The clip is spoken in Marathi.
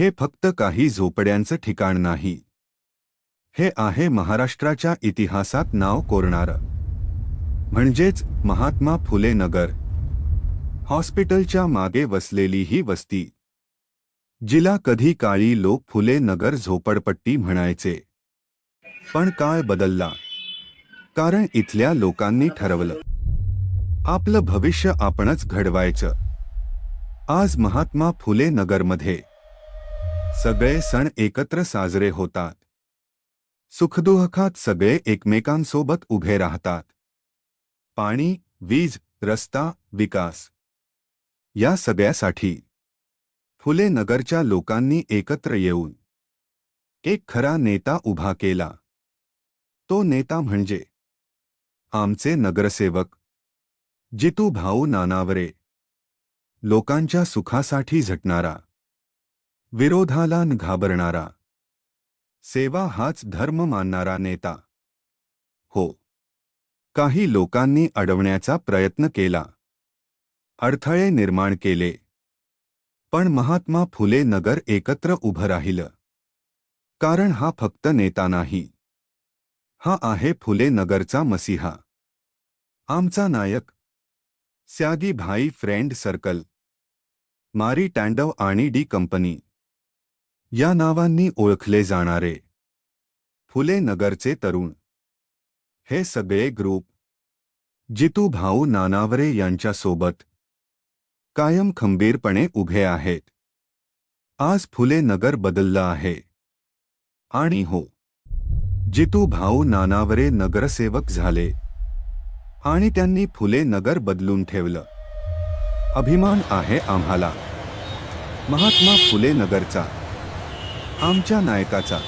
हे फक्त काही झोपड्यांचं ठिकाण नाही. हे आहे महाराष्ट्राच्या इतिहासात नाव कोरणारं. म्हणजेच महात्मा फुले नगर. हॉस्पिटलच्या मागे वसलेली ही वस्ती. जिला कधी काळी लोक फुले नगर झोपडपट्टी म्हणायचे. पण काळ बदलला. कारण इथल्या लोकांनी ठरवलं. आपलं भविष्य आपणच घडवायचं. आज महात्मा फुले नगरमध्ये सगळे सण एकत्र साजरे होतात. सुखदुःखात सगळे एकमेकांसोबत उभे राहतात. पाणी वीज रस्ता विकास. या सगळ्यासाठी फुले नगरच्या लोकांनी एकत्र येऊन एक खरा नेता उभा केला. तो नेता म्हणजे आमचे नगरसेवक जितू भाऊ नानावरे. लोकांच्या सुखासाठी झटणारा विरोधाला न घाबरणारा. सेवा हाच धर्म मानणारा नेता. हो. काही लोकांनी अडवण्याचा प्रयत्न केला. अडथळे निर्माण केले. पण महात्मा फुले नगर एकत्र उभं राहिलं. कारण हा फक्त नेता नाही. हा आहे फुले नगरचा मसिहा. आमचा नायक. स्यागी भाई फ्रेंड सर्कल. मारी टँडव आणि डी कंपनी. या नावांनी ओळखले जाणारे. फुले नगरचे तरुण. हे सगळे ग्रुप. जितू भाऊ नानावरे यांच्यासोबत. कायम खंबीरपणे उभे आहेत. आज फुले नगर बदललं आहे. आणि हो. जितू भाऊ नानावरे नगरसेवक झाले. आणि त्यांनी फुले नगर बदलून ठेवलं. अभिमान आहे आम्हाला. महात्मा फुले नगरचा. आमच्या नायकाचा.